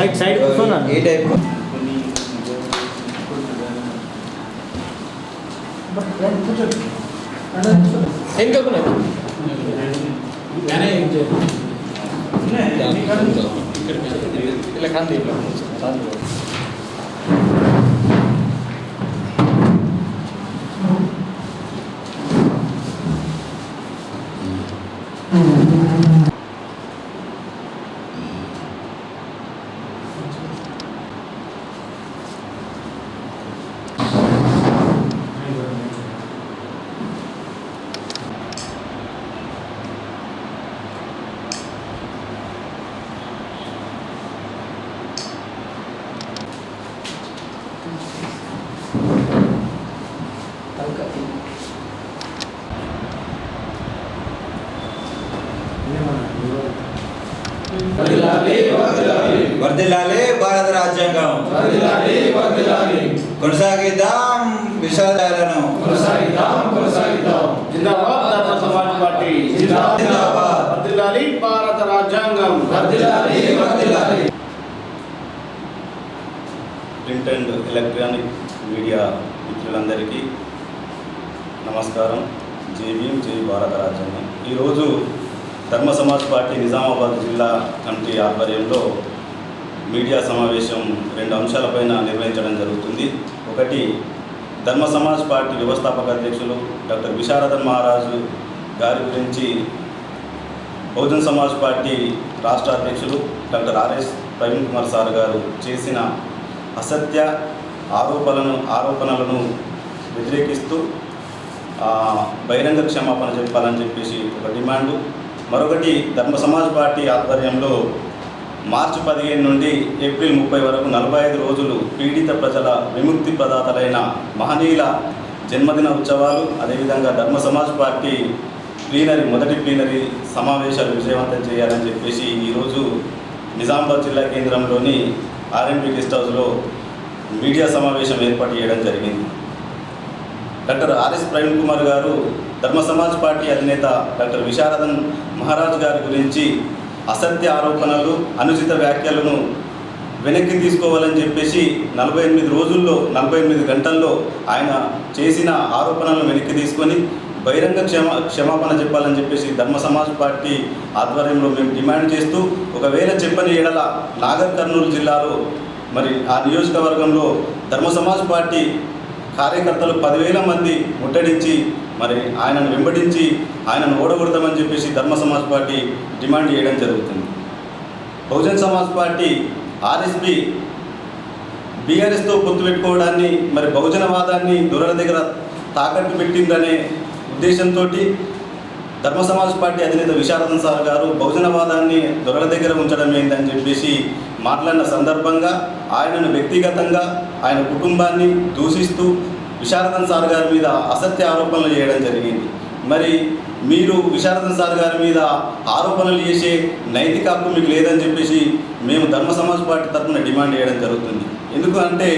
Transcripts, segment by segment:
Right side కూర్చోనా? ఏ type వర్దిల్లాలి భారత రాజ్యాంగం. కొనసాగిద్దాం విషయాలను జిందాబాద్ ధర్మ సమాజ్ పార్టీ. జిందాబాద్. వర్ధిల్లాలి భారత రాజ్యాంగం. ప్రింట్ అండ్ ఎలక్ట్రానిక్ మీడియా మిత్రులందరికీ నమస్కారం. జై భీమ్ జై భారత రాజ్యాంగం. ఈరోజు ధర్మ సమాజ్ పార్టీ నిజామాబాద్ జిల్లా కమిటీ ఆధ్వర్యంలో మీడియా సమావేశం రెండు అంశాలపైన నిర్వహించడం జరుగుతుంది. ఒకటి ధర్మ సమాజ్ పార్టీ వ్యవస్థాపక అధ్యక్షులు డాక్టర్ విశారదన్ మహారాజు గారి గురించి బహుజన్ సమాజ్ పార్టీ రాష్ట్ర అధ్యక్షులు doctor RS Praveen Kumar sir గారు చేసిన అసత్య ఆరోపణలను ఆరోపణలను వ్యతిరేకిస్తూ బహిరంగ క్షమాపణ చెప్పాలని చెప్పేసి ఒక డిమాండు. మరొకటి ధర్మ సమాజ్ పార్టీ ఆధ్వర్యంలో మార్చి పదిహేను నుండి ఏప్రిల్ ముప్పై వరకు నలభై ఐదు రోజులు పీడిత ప్రజల విముక్తి ప్రదాతలైన మహనీయుల జన్మదిన ఉత్సవాలు అదేవిధంగా ధర్మ సమాజ్ పార్టీ ప్లీనరీ మొదటి ప్లీనరీ సమావేశాలు విజయవంతం చేయాలని చెప్పేసి ఈరోజు నిజామాబాద్ జిల్లా కేంద్రంలోని ఆర్ఎంపీ గెస్ట్ హౌస్లో మీడియా సమావేశం ఏర్పాటు చేయడం జరిగింది. డాక్టర్ ఆర్ఎస్ ప్రవీణ్ కుమార్ గారు ధర్మ సమాజ్ పార్టీ అధినేత డాక్టర్ విశారదన్ మహారాజ్ గారి గురించి అసత్య ఆరోపణలు అనుచిత వ్యాఖ్యలను వెనక్కి తీసుకోవాలని చెప్పేసి నలభై ఎనిమిది రోజుల్లో నలభై ఎనిమిది గంటల్లో ఆయన చేసిన ఆరోపణలను వెనక్కి తీసుకొని బహిరంగ క్షమ క్షమాపణ చెప్పాలని చెప్పేసి ధర్మ సమాజ్ పార్టీ ఆధ్వర్యంలో మేము డిమాండ్ చేస్తూ ఒకవేళ చెప్పని ఎడల నాగర్ కర్నూలు జిల్లాలో మరి ఆ నియోజకవర్గంలో ధర్మ సమాజ్ పార్టీ కార్యకర్తలు పదివేల మంది ముట్టడించి మరి ఆయనను వెంబడించి ఆయనను ఓడగొడతామని చెప్పేసి ధర్మ సమాజ్ పార్టీ డిమాండ్ చేయడం జరుగుతుంది. బహుజన్ సమాజ్ పార్టీ ఆర్ఎస్పి బీఆర్ఎస్తో పొత్తు పెట్టుకోవడాన్ని మరి బహుజనవాదాన్ని దొరల దగ్గర తాకట్టు పెట్టిందనే ఉద్దేశంతో ధర్మ సమాజ్ పార్టీ అధినేత విశారదన్ సార్ గారు బహుజనవాదాన్ని దొరల దగ్గర ఉంచడం ఏందని చెప్పేసి మాట్లాడిన సందర్భంగా ఆయనను వ్యక్తిగతంగా ఆయన కుటుంబాన్ని దూషిస్తూ విశారదన్ సార్ గారి మీద అసత్య ఆరోపణలు చేయడం జరిగింది. మరి మీరు విశారదన్ సార్ గారి మీద ఆరోపణలు చేసే నైతిక హక్కు మీకు లేదని చెప్పేసి మేము ధర్మ సమాజ్ పార్టీ తరఫున డిమాండ్ చేయడం జరుగుతుంది. ఎందుకంటే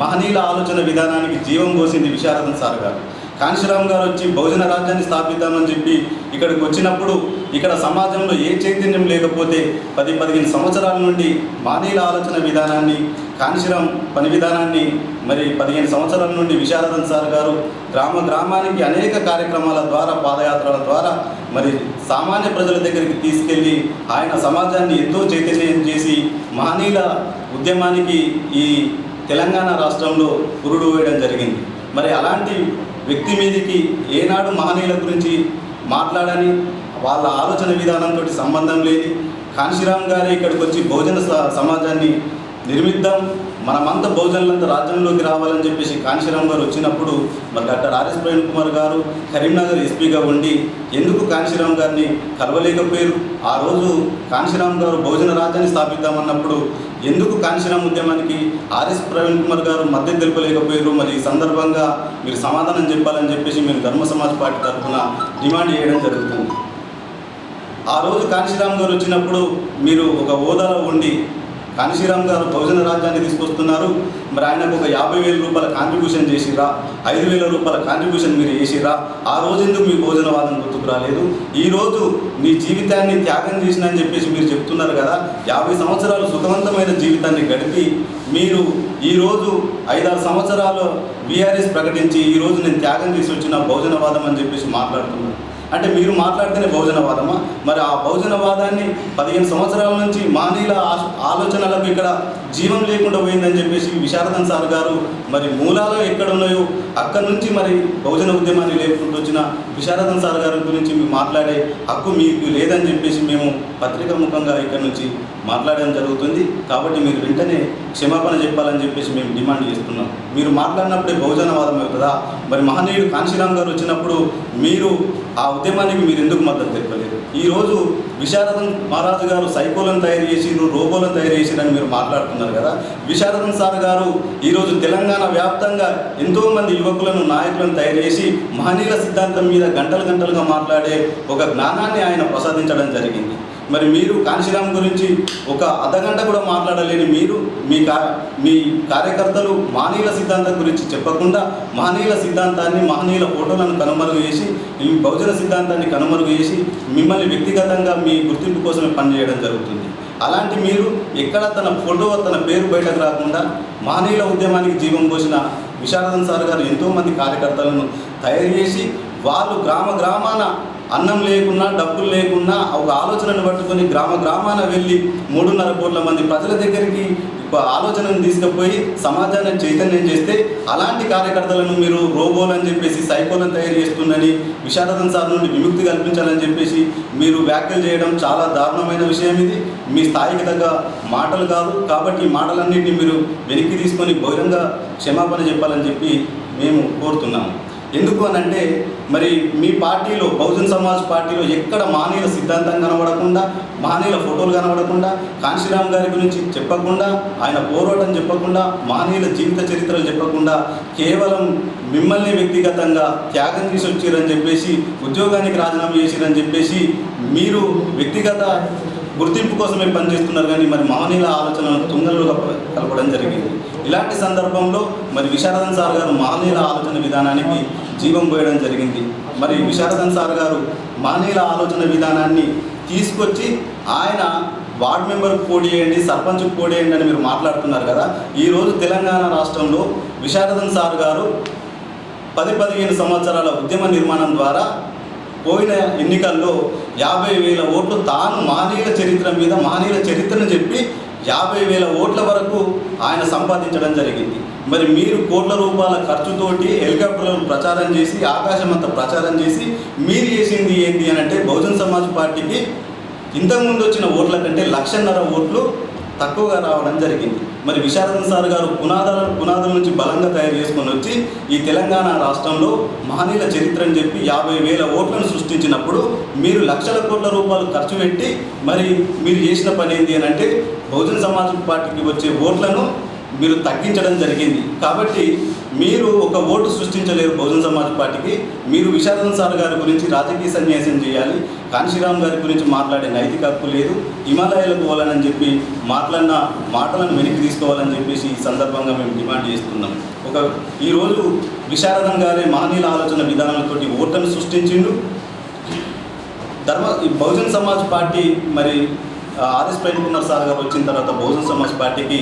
మహనీయుల ఆలోచన విధానానికి జీవం పోసింది విశారదన్ సార్ గారు. కాంశీరామ్ గారు వచ్చి బహుజన రాజ్యాన్ని స్థాపిద్దామని చెప్పి ఇక్కడికి వచ్చినప్పుడు ఇక్కడ సమాజంలో ఏ చైతన్యం లేకపోతే పది పదిహేను సంవత్సరాల నుండి మానీల ఆలోచన విధానాన్ని కాంశీరామ్ పని విధానాన్ని మరి పదిహేను సంవత్సరాల నుండి విశారదన్ సార్ గారు గ్రామ గ్రామానికి అనేక కార్యక్రమాల ద్వారా పాదయాత్రల ద్వారా మరి సామాన్య ప్రజల దగ్గరికి తీసుకెళ్ళి ఆయన సమాజాన్ని ఎంతో చైతన్యం చేసి మహనీయుల ఉద్యమానికి ఈ తెలంగాణ రాష్ట్రంలో పురుడు వేయడం జరిగింది. మరి అలాంటి వ్యక్తి మీదకి ఏనాడు మహనీయుల గురించి మాట్లాడని వాళ్ళ ఆలోచన విధానంతో సంబంధం లేదు కాంశీరామ్ గారు ఇక్కడికి వచ్చి భోజన స- సమాజాన్ని నిర్మిద్దాం. మనమంతా బహుజనులంతా రాజ్యంలోకి రావాలని చెప్పేసి కాంశీరామ్ గారు వచ్చినప్పుడు మరి డాక్టర్ ఆర్ఎస్ ప్రవీణ్ కుమార్ గారు కరీంనగర్ ఎస్పీగా ఉండి ఎందుకు కాంశీరామ్ గారిని కలవలేకపోయారు? ఆ రోజు కాంశీరామ్ గారు బహుజన రాజ్యాన్ని స్థాపిద్దామన్నప్పుడు ఎందుకు కాంశీరామ్ ఉద్యమానికి ఆర్ఎస్ ప్రవీణ్ కుమార్ గారు మద్దతు తెలుపలేకపోయారు? మరి ఈ సందర్భంగా మీరు సమాధానం చెప్పాలని చెప్పేసి మేము ధర్మ సమాజ్ పార్టీ తరఫున డిమాండ్ చేయడం జరుగుతుంది. ఆ రోజు కాంశీరామ్ గారు వచ్చినప్పుడు మీరు ఒక హోదాలో ఉండి కాంశీరామ్ గారు బహుజన రాజ్యాన్ని తీసుకొస్తున్నారు. మరి ఆయనకు ఒక యాభై వేల రూపాయల కాంట్రిబ్యూషన్ చేసిరా ఐదు వేల రూపాయల కాంట్రిబ్యూషన్ మీరు చేసిరా ఆ రోజు ఎందుకు మీ భోజనవాదం గుర్తుకు రాలేదు? ఈరోజు మీ జీవితాన్ని త్యాగం చేసినని చెప్పేసి మీరు చెప్తున్నారు కదా. యాభై సంవత్సరాలు సుఖవంతమైన జీవితాన్ని గడిపి మీరు ఈరోజు ఐదారు సంవత్సరాలు బీఆర్ఎస్ ప్రకటించి ఈ రోజు నేను త్యాగం చేసి వచ్చిన భోజనవాదం అని చెప్పేసి మాట్లాడుతున్నాను అంటే మీరు మాట్లాడితేనే బహుజనవాదమా మరి ఆ బహుజనవాదాన్ని పదిహేను సంవత్సరాల నుంచి మానీల ఆలోచనలకు ఇక్కడ జీవం లేకుండా పోయిందని చెప్పేసి విశారదన్ సార్ గారు మరి మూలాలు ఎక్కడ ఉన్నాయో అక్కడి నుంచి మరి బహుజన ఉద్యమాన్ని లేకుండా వచ్చిన విశారదన్ సార్ గారి గురించి మీరు మాట్లాడే హక్కు మీకు లేదని చెప్పేసి మేము పత్రిక ముఖంగా ఇక్కడ నుంచి మాట్లాడడం జరుగుతుంది. కాబట్టి మీరు వెంటనే క్షమాపణ చెప్పాలని చెప్పేసి మేము డిమాండ్ చేస్తున్నాం. మీరు మాట్లాడినప్పుడే బహుజనవాదం అవుతుందా? మరి మహనీయుడు కాంశీరామ్ గారు వచ్చినప్పుడు మీరు ఆ ఉద్యమానికి మీరు ఎందుకు మద్దతు తెలపలేదు? ఈరోజు విశారదన్ మహారాజు గారు సైకోలను తయారు చేసిరు రోబోలను తయారు చేసిరని మీరు మాట్లాడుతున్నారు కదా. విశారదన్ సార్ గారు ఈరోజు తెలంగాణ వ్యాప్తంగా ఎంతోమంది యువకులను నాయకులను తయారు చేసి మహనీయుల సిద్ధాంతం మీద గంటలు గంటలుగా మాట్లాడే ఒక జ్ఞానాన్ని ఆయన ప్రసాదించడం జరిగింది. మరి మీరు కాంశీరామ్ గురించి ఒక అర్ధగంట కూడా మాట్లాడలేని మీరు మీ కా మీ కార్యకర్తలు మహనీయుల సిద్ధాంతం గురించి చెప్పకుండా మహనీయుల సిద్ధాంతాన్ని మహనీయుల ఫోటోలను కనుమరుగు చేసి మీ బహుజన సిద్ధాంతాన్ని కనుమరుగు చేసి మిమ్మల్ని వ్యక్తిగతంగా మీ గుర్తింపు కోసమే పనిచేయడం జరుగుతుంది. అలాంటి మీరు ఎక్కడ తన ఫోటో తన పేరు బయటకు రాకుండా మహనీయుల ఉద్యమానికి జీవం పోసిన విశారదన్ సార్ గారు ఎంతోమంది కార్యకర్తలను తయారు చేసి వాళ్ళు గ్రామ గ్రామాన అన్నం లేకున్నా డబ్బులు లేకున్నా ఒక ఆలోచనను పట్టుకొని గ్రామ గ్రామాన వెళ్ళి మూడున్నర కోట్ల మంది ప్రజల దగ్గరికి ఆలోచనను తీసుకుపోయి సమాజాన్ని చైతన్యం చేస్తే అలాంటి కార్యకర్తలను మీరు రోబోలని చెప్పేసి సైకోలను తయారు చేస్తుందని విషాదం సార్ నుండి విముక్తి కల్పించాలని చెప్పేసి మీరు వ్యాఖ్యలు చేయడం చాలా దారుణమైన విషయం ఇది. మీ స్థాయికి తగ్గ మాటలు కాదు. కాబట్టి ఈ మాటలన్నింటినీ మీరు వెనక్కి తీసుకొని బహిరంగ క్షమాపణ చెప్పాలని చెప్పి మేము కోరుతున్నాము. ఎందుకు అని అంటే మరి మీ పార్టీలో బహుజన్ సమాజ్ పార్టీలో ఎక్కడ మానేల సిద్ధాంతం కనబడకుండా మానేల ఫోటోలు కనబడకుండా కాంశీరామ్ గారి గురించి చెప్పకుండా ఆయన పోరాటం చెప్పకుండా మానీయుల జీవిత చరిత్రలు చెప్పకుండా కేవలం మిమ్మల్ని వ్యక్తిగతంగా త్యాగం చేసి వచ్చారని చెప్పేసి ఉద్యోగానికి రాజీనామా చేసిరని చెప్పేసి మీరు వ్యక్తిగత గుర్తింపు కోసమే పనిచేస్తున్నారు కానీ మరి మానేల ఆలోచనలను తుంగల్లో కలప- కలపడం జరిగింది. ఇలాంటి సందర్భంలో మరి విశారదన్ సార్ గారు మహనీయుల ఆలోచన విధానానికి జీవం పోయడం జరిగింది. మరి విశారదన్ సార్ గారు మహనీయుల ఆలోచన విధానాన్ని తీసుకొచ్చి ఆయన వార్డ్ మెంబర్కి పోటీ చేయండి సర్పంచ్కి పోటీ చేయండి అని మీరు మాట్లాడుతున్నారు కదా. ఈరోజు తెలంగాణ రాష్ట్రంలో విశారదన్ సార్ గారు పది పదిహేను సంవత్సరాల ఉద్యమ నిర్మాణం ద్వారా పోయిన ఎన్నికల్లో యాభై వేల ఓట్లు తాను మానీయుల చరిత్ర మీద మహనీయుల చరిత్రను చెప్పి యాభై వేల ఓట్ల వరకు ఆయన సంపాదించడం జరిగింది. మరి మీరు కోట్ల రూపాయల ఖర్చుతోటి హెలికాప్టర్లను ప్రచారం చేసి ఆకాశమంతా ప్రచారం చేసి మీరు చేసింది ఏంటి అని అంటే బహుజన్ సమాజ్ పార్టీకి ఇంతకుముందు వచ్చిన ఓట్ల కంటే లక్షన్నర ఓట్లు తక్కువగా రావడం జరిగింది. మరి విశారదన్ సార్ గారు పునాదాల పునాదుల నుంచి బలంగా తయారు చేసుకొని వచ్చి ఈ తెలంగాణ రాష్ట్రంలో మహనీయుల చరిత్ర అని చెప్పి యాభై వేల ఓట్లను సృష్టించినప్పుడు మీరు లక్షల కోట్ల రూపాయలు ఖర్చు పెట్టి మరి మీరు చేసిన పని ఏంటి అని అంటే బహుజన సమాజ్ పార్టీకి వచ్చే ఓట్లను మీరు తగ్గించడం జరిగింది. కాబట్టి మీరు ఒక ఓటు సృష్టించలేరు బహుజన సమాజ్ పార్టీకి. మీరు విశారదన్ సార్ గారి గురించి రాజకీయ సన్యాసం చేయాలి. కాంశీరామ్ గారి గురించి మాట్లాడే నైతిక హక్కు లేదు. హిమాలయాలకు పోవాలని చెప్పి మాట్లాడిన మాటలను వెనక్కి తీసుకోవాలని చెప్పేసి ఈ సందర్భంగా మేము డిమాండ్ చేస్తున్నాం. ఒక ఈరోజు విశారదన్ గారే మహనీయుల ఆలోచన విధానాలతోటి ఓట్లను సృష్టించిండు. ధర్మ ఈ బహుజన్ సమాజ్ పార్టీ మరి ఆర్ఎస్ ప్రేమ్ కుమార్ సార్ గారు వచ్చిన తర్వాత బహుజన్ సమాజ్ పార్టీకి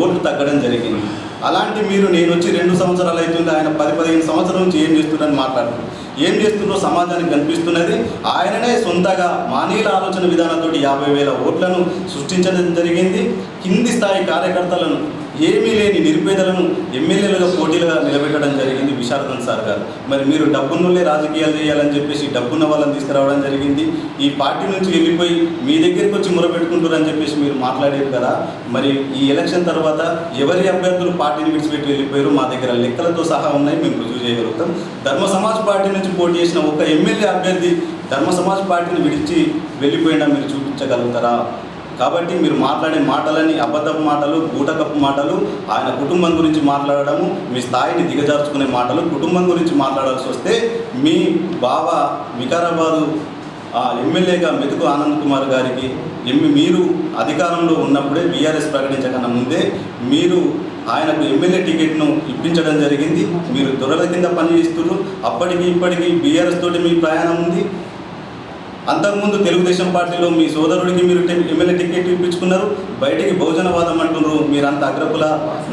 ఓట్లు తగ్గడం జరిగింది. అలాంటి మీరు నేను వచ్చి రెండు సంవత్సరాలు అవుతుంది ఆయన పది పదిహేను సంవత్సరాల నుంచి ఏం చేస్తున్నారని మాట్లాడుతున్నారు ఏం చేస్తున్నారో సమాజానికి కనిపిస్తున్నది ఆయననే సొంతగా మానీయుల ఆలోచన విధానంతో యాభై వేల ఓట్లను సృష్టించడం జరిగింది. కింది స్థాయి కార్యకర్తలను ఏమీ లేని నిరుపేదలను ఎమ్మెల్యేలుగా పోటీలుగా నిలబెట్టడం జరిగింది విశారదన్ సార్ గారు. మరి మీరు డబ్బున్నోళ్ళే రాజకీయాలు చేయాలని చెప్పేసి డబ్బున్న వాళ్ళని తీసుకురావడం జరిగింది. ఈ పార్టీ నుంచి వెళ్ళిపోయి మీ దగ్గరికి వచ్చి మొరపెట్టుకుంటారని చెప్పేసి మీరు మాట్లాడారు కదా. మరి ఈ ఎలక్షన్ తర్వాత ఎవరి అభ్యర్థులు పార్టీని విడిచిపెట్టి వెళ్ళిపోయారు మా దగ్గర లెక్కలతో సహా ఉన్నాయి. మేము రుజువు చేయగలుగుతాం. ధర్మ సమాజ్ పార్టీ నుంచి పోటీ చేసిన ఒక ఎమ్మెల్యే అభ్యర్థి ధర్మ సమాజ్ పార్టీని విడిచి వెళ్ళిపోయినా మీరు చూపించగలుగుతారా? కాబట్టి మీరు మాట్లాడే మాటలని అబద్ధపు మాటలు గూటకప్పు మాటలు ఆయన కుటుంబం గురించి మాట్లాడడము మీ స్థాయిని దిగజార్చుకునే మాటలు కుటుంబం గురించి మాట్లాడాల్సి వస్తే మీ బావ వికారాబాదు ఎమ్మెల్యేగా మెతుకు ఆనంద్ కుమార్ గారికి ఎమ్మె మీరు అధికారంలో ఉన్నప్పుడే బీఆర్ఎస్ ప్రకటించకన్నా ముందే మీరు ఆయనకు ఎమ్మెల్యే టికెట్ను ఇప్పించడం జరిగింది. మీరు దొరల కింద పనిచేస్తున్నారు అప్పటికి ఇప్పటికి బీఆర్ఎస్ తోటి మీ ప్రయాణం ఉంది. అంతకుముందు తెలుగుదేశం పార్టీలో మీ సోదరుడికి మీరు ఎమ్మెల్యే టికెట్ ఇప్పించుకున్నారు. బయటికి భోజనవాదం అంటున్నారు మీరంత అగ్రకుల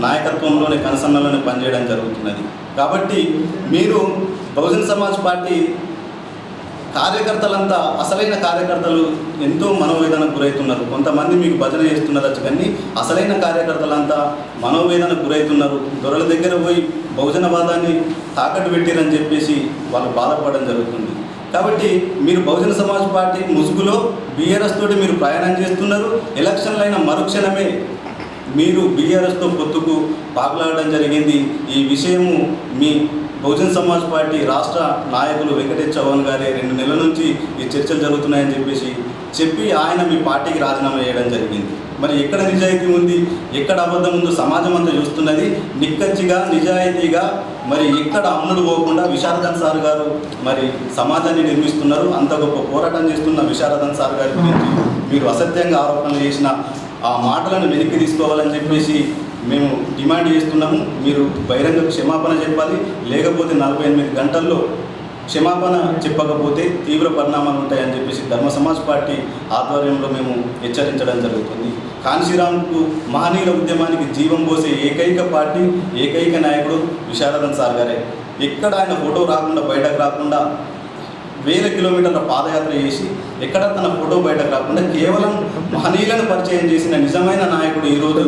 నాయకత్వంలోనే కనసన్నలోనే పనిచేయడం జరుగుతున్నది. కాబట్టి మీరు బహుజన సమాజ్ పార్టీ కార్యకర్తలంతా అసలైన కార్యకర్తలు ఎంతో మనోవేదనకు గురవుతున్నారు కొంతమంది మీకు భజన చేస్తున్నదచ్చు కానీ అసలైన కార్యకర్తలంతా మనోవేదనకు గురవుతున్నారు దొరల దగ్గర పోయి బహుజనవాదాన్ని తాకట్టు పెట్టిరని చెప్పేసి వాళ్ళు బాధపడడం జరుగుతుంది. కాబట్టి మీరు బహుజన సమాజ్ పార్టీ ముసుగులో బీఆర్ఎస్ తోటి మీరు ప్రయాణం చేస్తున్నారు. ఎలక్షన్లైన మరుక్షణమే మీరు బీఆర్ఎస్తో పొత్తుకు పాకులాడడం జరిగింది. ఈ విషయము మీ బహుజన్ సమాజ్ పార్టీ రాష్ట్ర నాయకులు వెంకటేష్ చౌహాన్ గారి రెండు నెలల నుంచి ఈ చర్చలు జరుగుతున్నాయని చెప్పేసి చెప్పి ఆయన మీ పార్టీకి రాజీనామా చేయడం జరిగింది. మరి ఎక్కడ నిజాయితీ ఉంది? ఎక్కడ అబద్ధం ఉందో సమాజం అంతా చూస్తున్నది. నిక్కచ్చిగా నిజాయితీగా మరి ఇక్కడ అమ్ముడు పోకుండా విశారదన్ సార్ గారు మరి సమాజాన్ని నిర్మిస్తున్నారు. అంత గొప్ప పోరాటం చేస్తున్న విశారదన్ సార్ గారి గురించి మీరు అసత్యంగా ఆరోపణలు చేసిన ఆ మాటలను వెనక్కి తీసుకోవాలని చెప్పేసి మేము డిమాండ్ చేస్తున్నాము. మీరు బహిరంగ క్షమాపణ చెప్పాలి. లేకపోతే నలభై ఎనిమిది గంటల్లో క్షమాపణ చెప్పకపోతే తీవ్ర పరిణామాలు ఉంటాయని చెప్పేసి ధర్మ సమాజ్ పార్టీ ఆధ్వర్యంలో మేము హెచ్చరించడం జరుగుతుంది. కాంశీరాంకు మహనీయుల ఉద్యమానికి జీవం పోసే ఏకైక పార్టీ ఏకైక నాయకుడు విశారదన్ సార్ గారే. ఎక్కడ ఆయన ఫోటో రాకుండా బయటకు రాకుండా వేల కిలోమీటర్ల పాదయాత్ర చేసి ఎక్కడ తన ఫోటో బయటకు రాకుండా కేవలం మహనీయులను పరిచయం చేసిన నిజమైన నాయకుడు ఈరోజు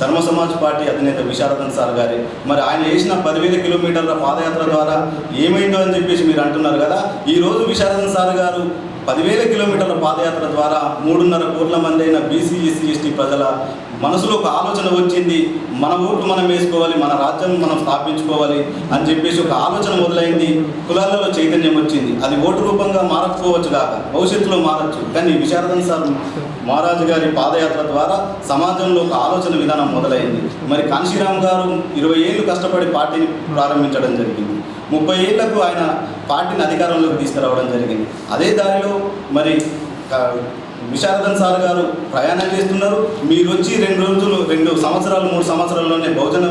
ధర్మ సమాజ్ పార్టీ అధినేత విశారదన్ సార్ గారి. మరి ఆయన చేసిన పదివేల కిలోమీటర్ల పాదయాత్ర ద్వారా ఏమైందో అని చెప్పేసి మీరు అంటున్నారు కదా? ఈరోజు విశారదన్ సార్ గారు పదివేల కిలోమీటర్ల పాదయాత్ర ద్వారా మూడున్నర కోట్ల మంది అయిన బీసీ ఎస్సీ ఎస్టీ ప్రజల మనసులో ఒక ఆలోచన వచ్చింది మన ఓటు మనం వేసుకోవాలి మన రాజ్యం మనం స్థాపించుకోవాలి అని చెప్పేసి ఒక ఆలోచన మొదలైంది కులాలలో చైతన్యం వచ్చింది. అది ఓటు రూపంగా మారకపోవచ్చు కాక భవిష్యత్తులో మారచ్చు. కానీ విశారదన్ సార్ మహారాజు గారి పాదయాత్ర ద్వారా సమాజంలో ఒక ఆలోచన విధానం మొదలైంది. మరి కాంశీరామ్ గారు ఇరవై ఏళ్ళు కష్టపడి పార్టీని ప్రారంభించడం జరిగింది. ముప్పై ఏళ్ళకు ఆయన పార్టీని అధికారంలోకి తీసుకురావడం జరిగింది. అదే దారిలో మరి విశారదన్ సార్ గారు ప్రయాణం చేస్తున్నారు. మీరు వచ్చి రెండు రోజులు రెండు సంవత్సరాలు మూడు సంవత్సరాల్లోనే బహుజన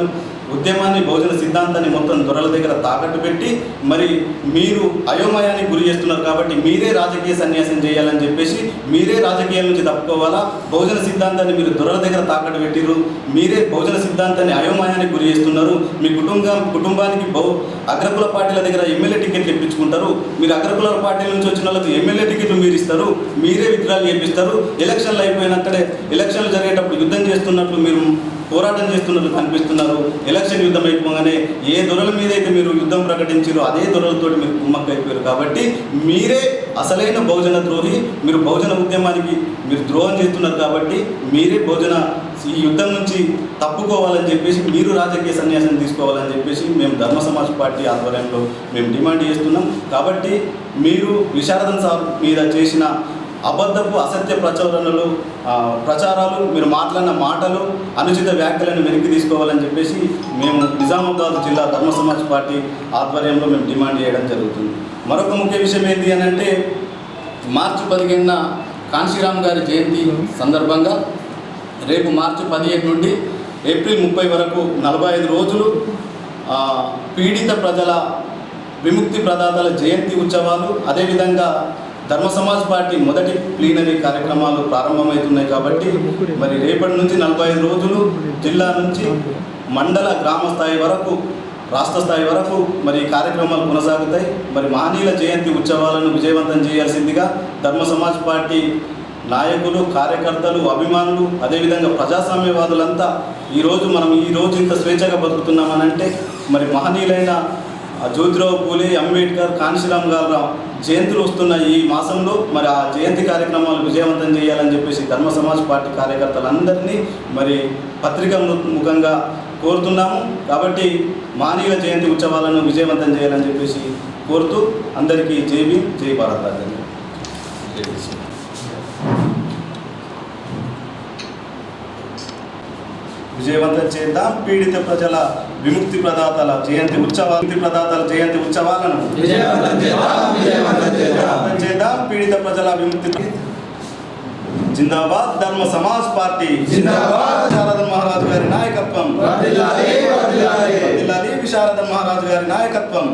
ఉద్యమాన్ని బహుజన సిద్ధాంతాన్ని మొత్తం దొరల దగ్గర తాకట్టు పెట్టి మరి మీరు అయోమయానికి గురి చేస్తున్నారు కాబట్టి మీరే రాజకీయ సన్యాసం చేయాలని చెప్పేసి మీరే రాజకీయాల నుంచి తప్పుకోవాలా? బహుజన సిద్ధాంతాన్ని మీరు దొరల దగ్గర తాకట్టు పెట్టిరు మీరే బహుజన సిద్ధాంతాన్ని అయోమయానికి గురి చేస్తున్నారు. మీ కుటుంబం కుటుంబానికి బహు అగ్రకుల పార్టీల దగ్గర ఎమ్మెల్యే టికెట్లు ఇప్పించుకుంటారు. మీరు అగ్రకుల పార్టీల నుంచి వచ్చిన వాళ్ళకి ఎమ్మెల్యే టికెట్లు మీరు ఇస్తారు. మీరే విత్డ్రాలు చేపిస్తారు. ఎలక్షన్లు అయిపోయినక్కడే ఎలక్షన్లు జరిగేటప్పుడు యుద్ధం చేస్తున్నట్లు మీరు పోరాటం చేస్తున్నట్లు కనిపిస్తున్నారు. ఎలక్షన్ యుద్ధం అయిపోగానే ఏ దొరల మీద అయితే మీరు యుద్ధం ప్రకటించారో అదే దొరలతో మీరు కుమ్మక్క అయిపోయారు. కాబట్టి మీరే అసలైన బహుజన ద్రోహి మీరు బహుజన ఉద్యమానికి మీరు ద్రోహం చేస్తున్నారు కాబట్టి మీరే బహుజన ఈ యుద్ధం నుంచి తప్పుకోవాలని చెప్పేసి మీరు రాజకీయ సన్యాసం తీసుకోవాలని చెప్పేసి మేము ధర్మ సమాజ్ పార్టీ ఆధ్వర్యంలో మేము డిమాండ్ చేస్తున్నాం. కాబట్టి మీరు విశారదన్ సార్ మీద చేసిన అబద్ధపు అసత్య ప్రచోదనలు ప్రచారాలు మీరు మాట్లాడిన మాటలు అనుచిత వ్యాఖ్యలను వెనక్కి తీసుకోవాలని చెప్పేసి మేము నిజామాబాద్ జిల్లా ధర్మ సమాజ్ పార్టీ ఆధ్వర్యంలో మేము డిమాండ్ చేయడం జరుగుతుంది. మరొక ముఖ్య విషయం ఏంటి అని అంటే మార్చి పదిహేనున కాంశీరామ్ గారి జయంతి సందర్భంగా రేపు మార్చి పదిహేను నుండి ఏప్రిల్ ముప్పై వరకు నలభై ఐదు రోజులు పీడిత ప్రజల విముక్తి ప్రదాతల జయంతి ఉత్సవాలు అదేవిధంగా ధర్మ సమాజ్ పార్టీ మొదటి ప్లీనరీ కార్యక్రమాలు ప్రారంభమవుతున్నాయి కాబట్టి మరి రేపటి నుంచి నలభై ఐదు రోజులు జిల్లా నుంచి మండల గ్రామ స్థాయి వరకు రాష్ట్ర స్థాయి వరకు మరి కార్యక్రమాలు కొనసాగుతాయి. మరి మహనీయుల జయంతి ఉత్సవాలను విజయవంతం చేయాల్సిందిగా ధర్మ సమాజ్ పార్టీ నాయకులు కార్యకర్తలు అభిమానులు అదేవిధంగా ప్రజాస్వామ్యవాదులంతా ఈరోజు మనం ఈ రోజు ఇంత స్వేచ్ఛగా బతుకుతున్నామనంటే మరి మహనీయులైన జ్యోతిరావు పూలే అంబేద్కర్ కాంశీరామ్ గారు జయంతులు వస్తున్న ఈ మాసంలో మరి ఆ జయంతి కార్యక్రమాలు విజయవంతం చేయాలని చెప్పేసి ధర్మ సమాజ్ పార్టీ కార్యకర్తలందరినీ మరి పత్రిక ముఖంగా కోరుతున్నాము. కాబట్టి మానీయుల జయంతి ఉత్సవాలను విజయవంతం చేయాలని చెప్పేసి కోరుతూ అందరికీ జై భీమ్ జై భారత్ విజయవంతం చేద్దాం పీడిత ప్రజల విముక్తి ప్రదాతల జయంతి ఉత్సవాల ప్రదాతల జయంతి ఉత్సవాలను విజయవంతం చేద్దాం పీడిత ప్రజల విముక్తి జిందాబాద్ ధర్మ సమాజ్ పార్టీ జిందాబాద్. విశారద మహారాజు గారి నాయకత్వం వర్ధిల్లాలి, వర్ధిల్లాలి. వర్ధిల్లాలి విశారద మహారాజు గారి నాయకత్వం.